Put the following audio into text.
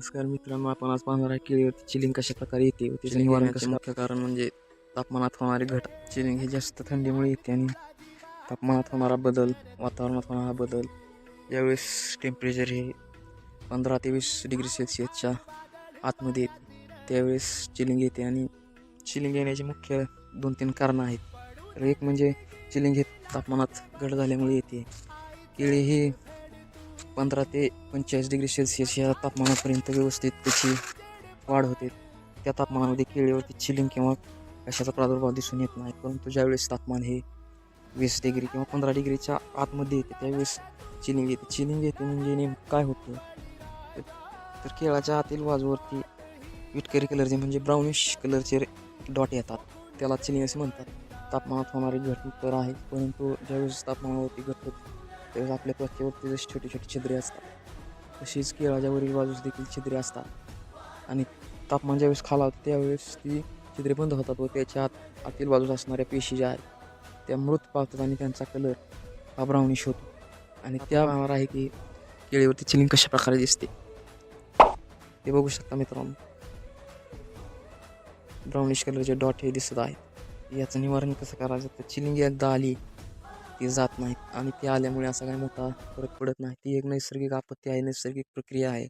नमस्कार मित्रांनो आपण आज पाहणार आहे केळीवरती चिलिंग कशा प्रकारे येते व त्याचे निवारण कसं मुख्य कारण म्हणजे तापमानात होणारे घट. चिलिंग हे जास्त थंडीमुळे येते आणि तापमानात होणारा बदल वातावरणात होणारा बदल. यावेळेस टेम्परेचर हे पंधरा ते वीस डिग्री सेल्सिअसच्या आतमध्ये येते. त्यावेळेस चिलिंग येते आणि चिलिंग येण्याची मुख्य दोन तीन कारणं आहेत. तर एक म्हणजे चिलिंग हे तापमानात घट झाल्यामुळे येते. केळी ही पंधरा ते पंचेचाळीस डिग्री सेल्सिअस या तापमानापर्यंत व्यवस्थित त्याची वाढ होते. त्या तापमानामध्ये केळीवरती चिलिंग किंवा कशाचा प्रादुर्भाव दिसून येत नाही परंतु ज्यावेळेस तापमान हे वीस डिग्री किंवा पंधरा डिग्रीच्या आतमध्ये येते त्यावेळेस चिलिंग येते. चिलिंग येते म्हणजे नेमकं काय होतं? तर- केळाच्या आतील बाजूवरती विटकरी कलरचे म्हणजे ब्राउनिश कलरचे डॉट येतात. त्याला चिलिंग असे म्हणतात. तापमानात होणारी घट तर आहे परंतु ज्यावेळेस तापमानावरती घट होते त्यावेळेस आपल्या त्वचेवरती जशी छोटी छोटी छिद्रे असतात तशीच केळाच्या वरील बाजूस देखील छिद्रे असतात. आणि तापमान ज्यावेळेस खालावतं त्यावेळेस ती छिद्रे बंद होतात व त्याच्या आत आतील बाजूस असणाऱ्या पेशी ज्या आहेत त्या मृत पावतात आणि त्यांचा कलर हा ब्राउनिश होतो. आणि त्या भावावर आहे की केळीवरती चिलिंग कशा प्रकारे दिसते. ते बघू शकता मित्रांनो. ब्राउनिश कलरचे डॉट हे दिसत आहेत. याचं निवारण कसं करायचं? तर चिलिंग एकदा आली ती जात नाहीत आणि ती आल्यामुळे असा काही मोठा फरक पडत नाही. ती एक नैसर्गिक आपत्ती आहे नैसर्गिक प्रक्रिया आहे.